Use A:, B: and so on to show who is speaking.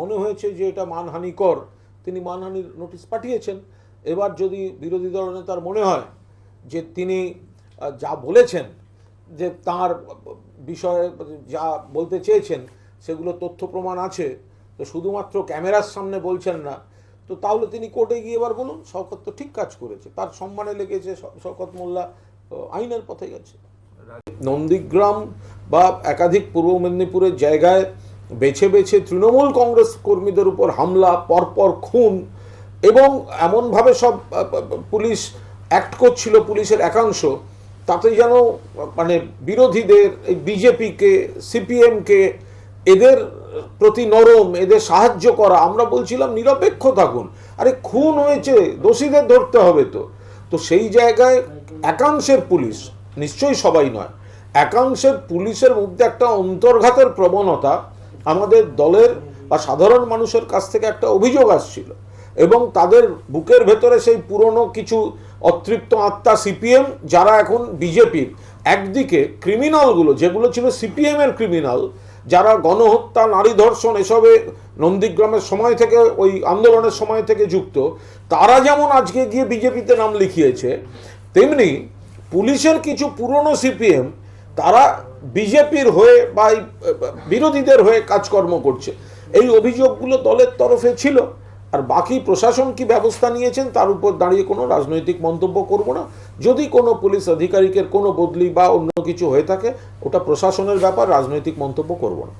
A: মনে হয়েছে যে এটা মানহানিকর। তিনি মানহানির নোটিশ পাঠিয়েছেন। এবার যদি বিরোধী দলনেতার মনে হয় যে তিনি যা বলেছেন যে তার বিষয়ে যা বলতে চেয়েছেন সেগুলো তথ্য প্রমাণ আছে তো শুধুমাত্র ক্যামেরার সামনে বলছেন না তো তাহলে তিনি কোর্টে গিয়ে এবার বলুন শওকত তো ঠিক কাজ করেছে। তার সম্মানে লেগেছে শওকত মোল্লা আইনের পথে গেছে। নন্দীগ্রাম বা একাধিক পূর্ব মেদিনীপুরের জায়গায় বেছে বেছে তৃণমূল কংগ্রেস কর্মীদের উপর হামলা, পরপর খুন এবং এমনভাবে সব পুলিশ অ্যাক্ট করছিল পুলিশের একাংশ তাতে যেন মানে বিরোধীদের, এই বিজেপিকে, সিপিএমকে, এদের প্রতি নরম, এদের সাহায্য করা, আমরা বলছিলাম নিরপেক্ষ থাকুন। আরে, খুন হয়েছে, দোষীদের ধরতে হবে তো। তো সেই জায়গায় একাংশের পুলিশ, নিশ্চয়ই সবাই নয়, একাংশের পুলিশের মধ্যে একটা অন্তর্ঘাতের প্রবণতা আমাদের দলের বা সাধারণ মানুষের কাছ থেকে একটা অভিযোগ আসছিল এবং তাদের বুকের ভেতরে সেই পুরনো কিছু অতৃপ্ত আত্মা সিপিএম, যারা এখন বিজেপির। একদিকে ক্রিমিনালগুলো, যেগুলো ছিল সিপিএমের ক্রিমিনাল, যারা গণহত্যা, নারী ধর্ষণ এসবে নন্দীগ্রামের সময় থেকে, ওই আন্দোলনের সময় থেকে যুক্ত, তারা যেমন আজকে গিয়ে বিজেপিতে নাম লিখিয়েছে, তেমনি পুলিশের কিছু পুরনো সিপিএম তারা বিজেপির হয়ে বা বিরোধীদের হয়ে কাজকর্ম করছে। এই অভিযোগগুলো দলের তরফে ছিল। আর বাকি প্রশাসন কি ব্যবস্থা নিয়েছেন তার উপর দাঁড়িয়ে কোনো রাজনৈতিক মন্তব্য করব না। যদি কোনো পুলিশ আধিকারিকের কোনো বদলি বা অন্য কিছু হয়ে থাকে, ওটা প্রশাসনের ব্যাপার, রাজনৈতিক মন্তব্য করব না।